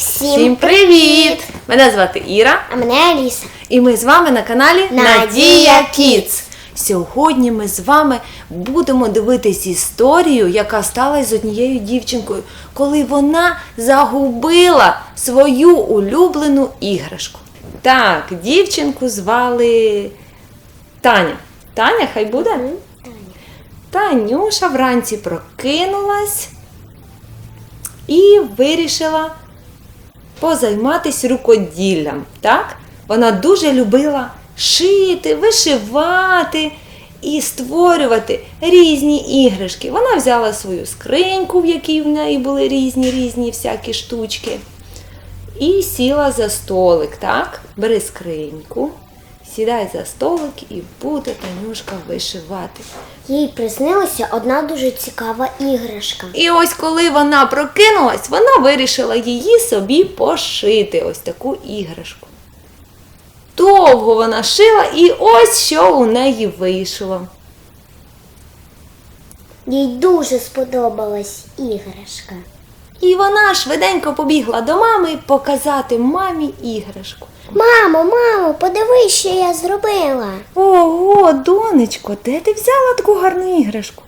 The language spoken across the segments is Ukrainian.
Всім привіт! Мене звати Іра, А мене Аліса. і ми з вами на каналі Надія Кіц. Сьогодні ми з вами будемо дивитись історію, яка сталася з однією дівчинкою, коли вона загубила свою улюблену іграшку. Так, дівчинку звали Таня. Таня, хай буде? Танюша вранці прокинулась і вирішила позайматися рукоділлям. Так? Вона дуже любила шити, вишивати і створювати різні іграшки. Вона взяла свою скриньку, в якій в неї були різні різні всякі штучки. І сіла за столик, так? Бери скриньку, сідай за столик і буде Танюшка вишивати. Їй приснилася одна дуже цікава іграшка. І ось коли вона прокинулась, вона вирішила її собі пошити, ось таку іграшку. Довго вона шила, і ось що у неї вийшло. Їй дуже сподобалась іграшка. І вона швиденько побігла до мами показати мамі іграшку. Мамо, мамо, подивись, що я зробила. Ого, донечко, де ти взяла таку гарну іграшку?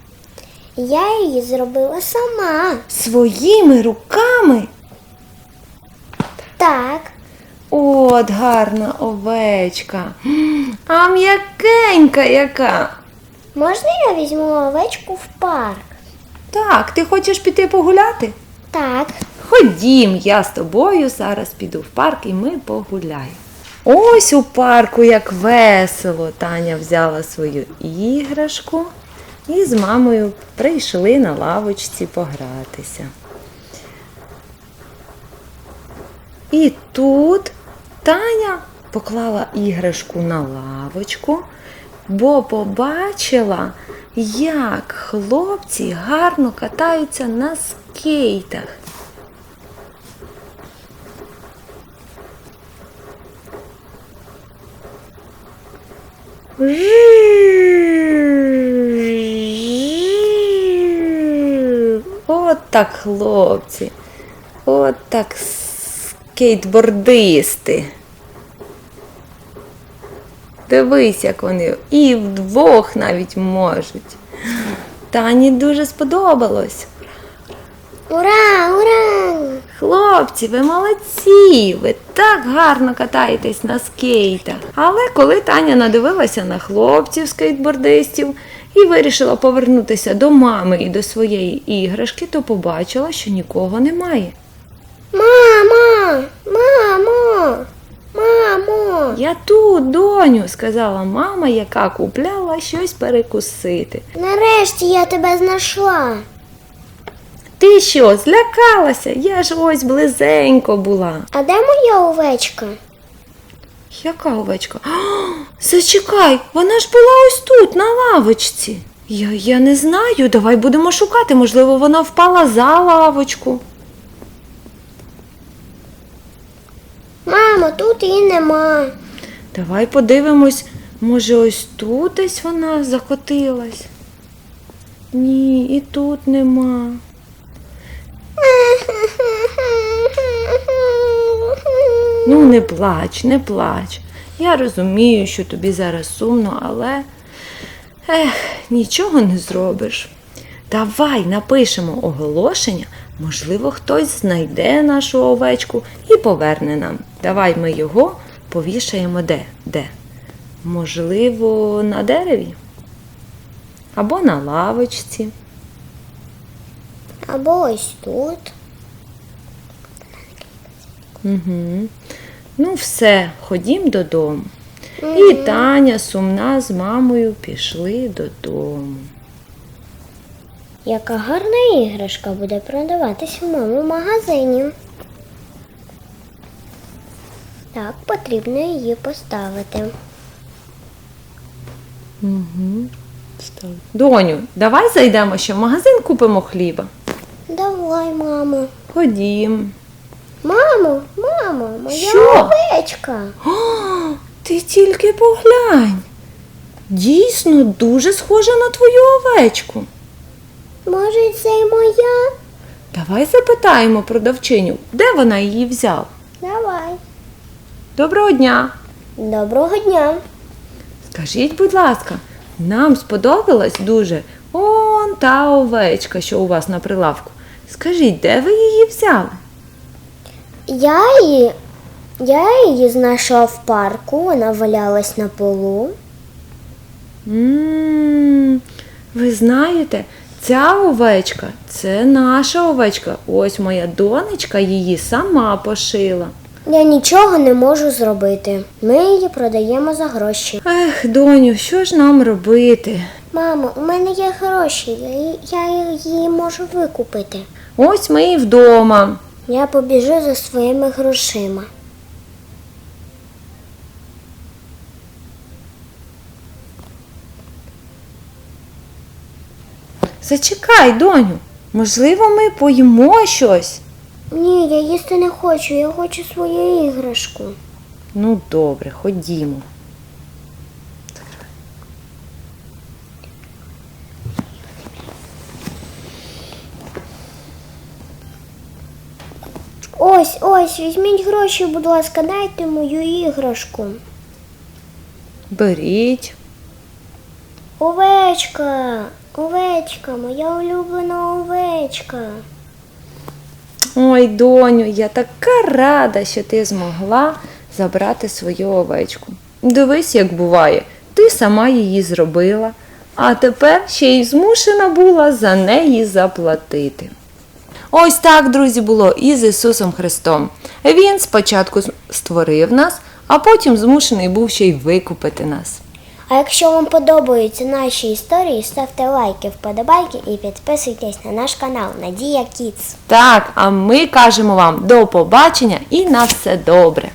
Я її зробила сама. Своїми руками. Так, От гарна овечка. А м'якенька яка. можна я візьму овечку в парк? Так, ти хочеш піти погуляти? Так, Ходім, я з тобою зараз піду в парк і ми погуляємо. Ось у парку як весело. Таня взяла свою іграшку і з мамою прийшли на лавочці погратися. І тут Таня поклала іграшку на лавочку, бо побачила, як хлопці гарно катаються на скейтах. От так хлопці. От так скейтбордисти. Дивись, як вони і вдвох навіть можуть. Тані дуже сподобалось. Ура, ура! Хлопці, ви молодці! Ви так гарно катаєтесь на скейтах. Але коли Таня надивилася на хлопців скейтбордистів і вирішила повернутися до мами і до своєї іграшки, то побачила, що нікого немає. Мамо, мамо, мамо. Я тут, доню, сказала мама, яка купляла щось перекусити. Нарешті я тебе знайшла. Ти що, злякалася? Я ж ось близенько була. А де моя овечка? Яка овечка? А, зачекай, вона ж була ось тут, на лавочці. Я, я не знаю, давай будемо шукати. Можливо, вона впала за лавочку. Мамо, тут її нема. Давай подивимось, може, ось тут десь вона закотилась. Ні, і тут нема. Ну, не плач, не плач. Я розумію, що тобі зараз сумно, але ех, нічого не зробиш. Давай напишемо оголошення, можливо, хтось знайде нашу овечку і поверне нам. Давай ми його повішаємо де? Де? Можливо, на дереві? Або на лавочці. Або ось тут. Угу. Ну, все, ходім додому. І Таня сумна з мамою пішли додому. Яка гарна іграшка буде продаватись в моєму магазині. Так, потрібно її поставити. Угу. Доню, давай зайдемо ще в магазин, купимо хліба. Давай, мамо. Ходім. Мамо, мамо, моя Що? овечка. О, ти тільки поглянь. Дійсно, дуже схожа на твою овечку. Може, це й моя? Давай запитаємо продавчиню, де вона її взяла. Давай. Доброго дня! Доброго дня. Скажіть, будь ласка, нам сподобалась дуже он та овечка, що у вас на прилавку. Скажіть, де ви її взяли? Я її, я її знайшла в парку, вона валялась на полу. м ви знаєте, ця овечка це наша овечка. Ось моя донечка її сама пошила. Я нічого не можу зробити. Ми її продаємо за гроші. Ех, доню, що ж нам робити? Мамо, у мене є гроші, я, її- я її можу викупити. Ось ми і вдома. Я побіжу за своїми грошима. Зачекай, доню. Можливо, ми поїмо щось. Ні, я їсти не хочу, я хочу свою іграшку. Ну, добре, ходімо. Ось, ось, візьміть гроші, будь ласка, дайте мою іграшку. Беріть. Овечка, овечка, моя улюблена овечка. Ой, доню, я така рада, що ти змогла забрати свою овечку. Дивись, як буває, ти сама її зробила, а тепер ще й змушена була за неї заплатити. Ось так, друзі, було і з Ісусом Христом. Він спочатку створив нас, а потім змушений був ще й викупити нас. А якщо вам подобаються наші історії, ставте лайки, вподобайки і підписуйтесь на наш канал Надія Кіц. Так, а ми кажемо вам до побачення і на все добре.